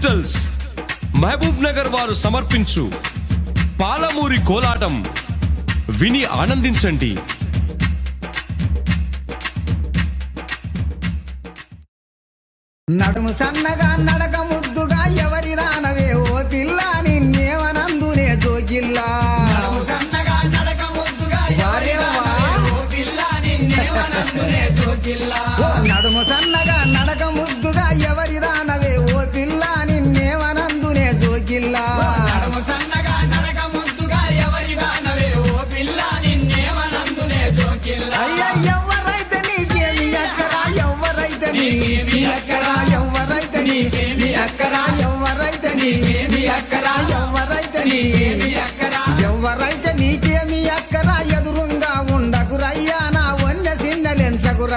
Digitals Mahabub Nagar వారు సమర్పించు పాలమూరి కోలాటం విని ఆనందించండి. నడుము సన్నగా నడక ముద్దుగా ఎవరిరా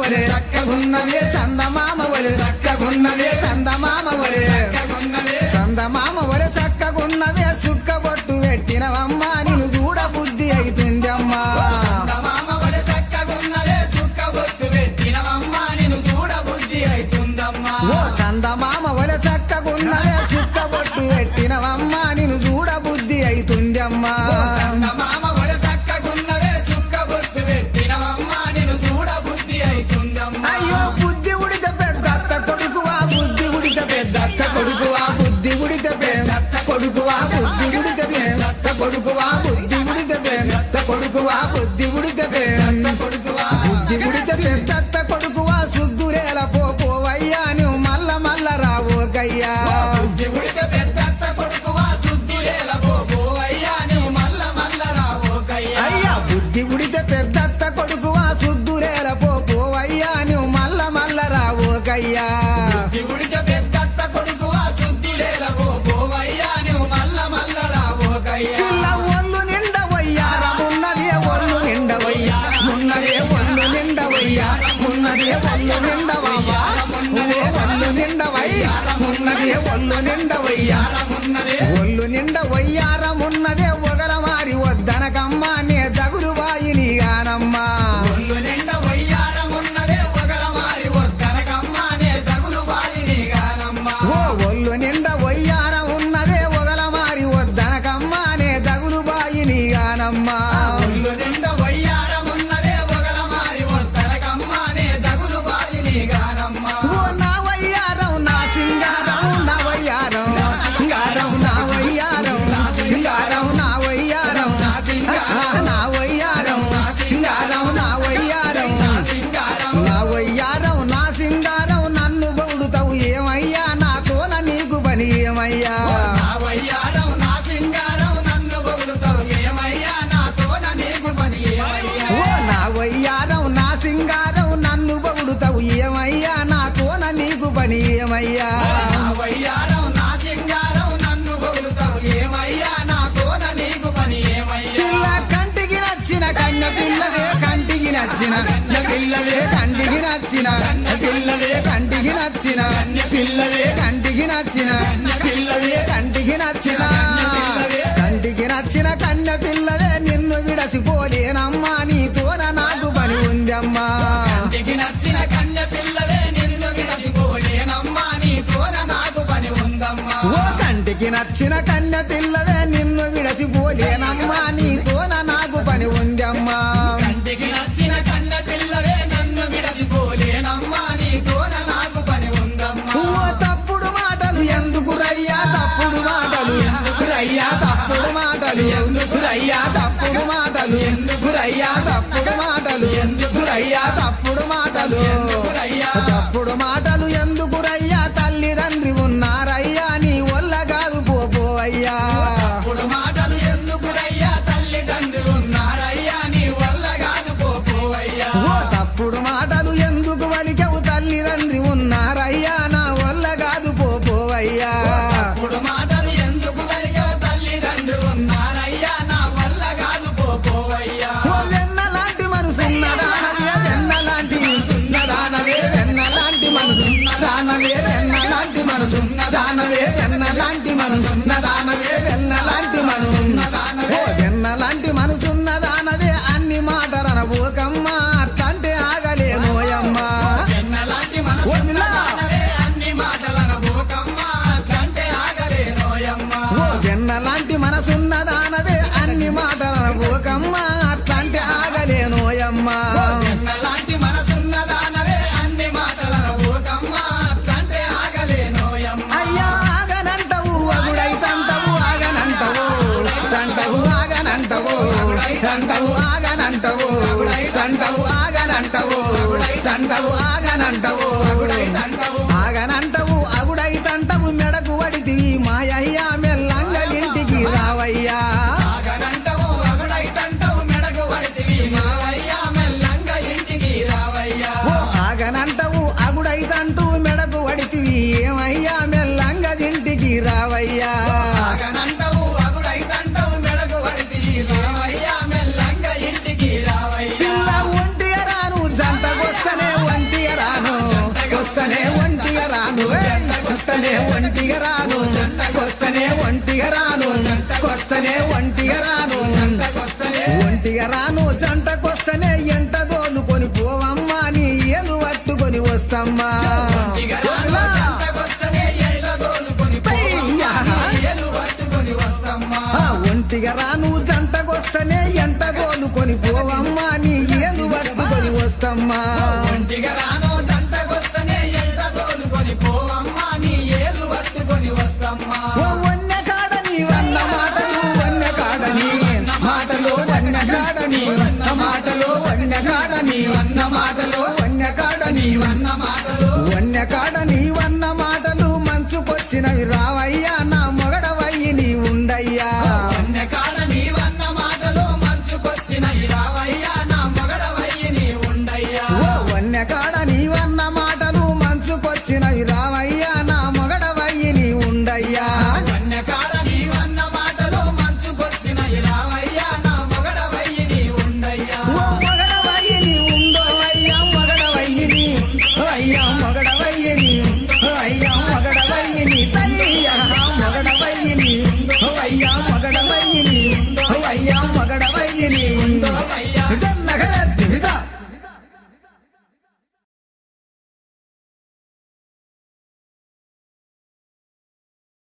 వలె చక్కగున్నవే చందమామ వలె చక్కగున్నవే చందమామ వలె చందమామ వలె చక్కగున్నవే సుక్క బొట్టు పెట్టినవమ్మా నిన్ను చూడ బుద్ధి అవుతుంది అమ్మా ఓ చందమామ వలె చక్కగున్నవే సుక్క బొట్టు పెట్టి బుద్ధి ఉడితే బుద్ధి ఉడితే పెద్ద ఉన్నదే ఒళ్ళు నిండ వయ్యారమున్నదే ఒళ్ళు నిండ వయ్యారమున్నదే ఏమయ్యా నా నన్ను ఏమయ్యా నా పిల్ల కంటికి నచ్చిన కన్న పిల్లవే కంటికి నచ్చిన పిల్లవే కంటికి నచ్చిన పిల్లవే కంటికి ఓ కంటికి నచ్చిన కన్య పిల్లవే నిన్ను విడసిపోలేనమ్మా నీతోన నాకు పని ఉందమ్మా. కంటికి నచ్చిన నాకు పని ఉందమ్మా. తప్పుడు మాటలు ఎందుకు రయ్యా? తప్పుడు మాటలు ఎందుకు తప్పుడు మాటలు ఎందుకు రయ్యా? తప్పుడు మాటలు ఎందుకు రయ్యా? తప్పుడు మాటలు ఎందుకు రయ్యా? తప్పుడు మాటలు తప్పుడు మాటలు ఎందుకు రయ్యా? మనసున్న దానవే చెన్న లాంటి మనసున్న దానవే అంటవు ఆగనంటవు అగుడైతంటవు ఆగనంటవు అగుడైతంటవు మెడకు వడితివి ఒంటిగా రాను కొస్తనే ఒంటిగా రాను కొస్తనే ఒంటిగా రాను ఒంటిగా రాను జంటకొస్తనే ఎంట దోలుకొని పోవమ్మా నీ ఏను పట్టుకొని వస్తమ్మా. ఒంటిగా రా come on. Whoa. you.